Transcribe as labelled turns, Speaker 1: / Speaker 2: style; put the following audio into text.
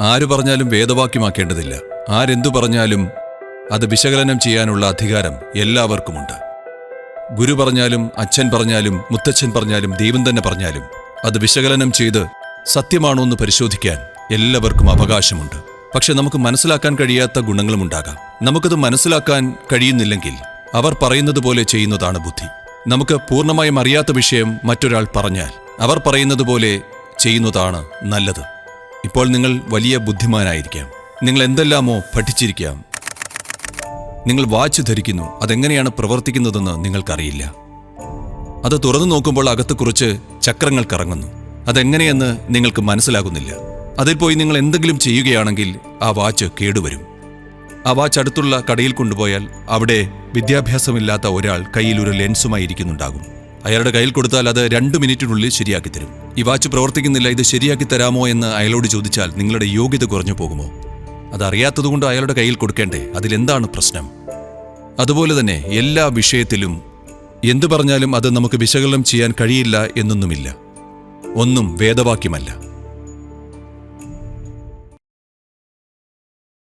Speaker 1: ആര് പറഞ്ഞാലും വേദവാക്യമാക്കേണ്ടതില്ല. ആരെന്തു പറഞ്ഞാലും അത് വിശകലനം ചെയ്യാനുള്ള അധികാരം എല്ലാവർക്കുമുണ്ട്. ഗുരു പറഞ്ഞാലും അച്ഛൻ പറഞ്ഞാലും മുത്തച്ഛൻ പറഞ്ഞാലും ദൈവം തന്നെ പറഞ്ഞാലും അത് വിശകലനം ചെയ്ത് സത്യമാണോ എന്ന് പരിശോധിക്കാൻ എല്ലാവർക്കും അവകാശമുണ്ട്. പക്ഷെ നമുക്ക് മനസ്സിലാക്കാൻ കഴിയാത്ത ഗുണങ്ങളും ഉണ്ടാകാം. നമുക്കത് മനസ്സിലാക്കാൻ കഴിയുന്നില്ലെങ്കിൽ അവർ പറയുന്നത് പോലെ ചെയ്യുന്നതാണ് ബുദ്ധി. നമുക്ക് പൂർണമായും അറിയാത്ത വിഷയം മറ്റൊരാൾ പറഞ്ഞാൽ അവർ പറയുന്നത് പോലെ ചെയ്യുന്നതാണ് നല്ലത്. ഇപ്പോൾ നിങ്ങൾ വലിയ ബുദ്ധിമാനായിരിക്കാം. നിങ്ങൾ എന്തെല്ലാമോ പഠിച്ചിരിക്കാം. നിങ്ങൾ വാച്ച് ധരിക്കുന്നു. അതെങ്ങനെയാണ് പ്രവർത്തിക്കുന്നതെന്ന് നിങ്ങൾക്കറിയില്ല. അത് തുറന്നു നോക്കുമ്പോൾ അകത്ത് കുറച്ച് ചക്രങ്ങൾ കറങ്ങുന്നു. അതെങ്ങനെയെന്ന് നിങ്ങൾക്ക് മനസ്സിലാകുന്നില്ല. അതിൽ പോയി നിങ്ങൾ എന്തെങ്കിലും ചെയ്യുകയാണെങ്കിൽ ആ വാച്ച് കേടുവരും. ആ വാച്ച് അടുത്തുള്ള കടയിൽ കൊണ്ടുപോയാൽ അവിടെ വിദ്യാഭ്യാസമില്ലാത്ത ഒരാൾ കയ്യിൽ ഒരു ലെൻസുമായി ഇരിക്കുന്നുണ്ടാകും. അയാളുടെ കയ്യിൽ കൊടുത്താൽ അത് രണ്ട് മിനിറ്റിനുള്ളിൽ ശരിയാക്കി തരും. ഈ വാച്ച് പ്രവർത്തിക്കുന്നില്ല ഇത് ശരിയാക്കി തരാമോ എന്ന് അയാളോട് ചോദിച്ചാൽ നിങ്ങളുടെ യോഗ്യത കുറഞ്ഞു പോകുമോ? അതറിയാത്തതുകൊണ്ട് അയാളുടെ കയ്യിൽ കൊടുക്കേണ്ടേ? അതിലെന്താണ് പ്രശ്നം? അതുപോലെ തന്നെ എല്ലാ വിഷയത്തിലും എന്തു പറഞ്ഞാലും അത് നമുക്ക് വിശകലനം ചെയ്യാൻ കഴിയില്ല എന്നൊന്നുമില്ല. ഒന്നും വേദവാക്യമല്ല.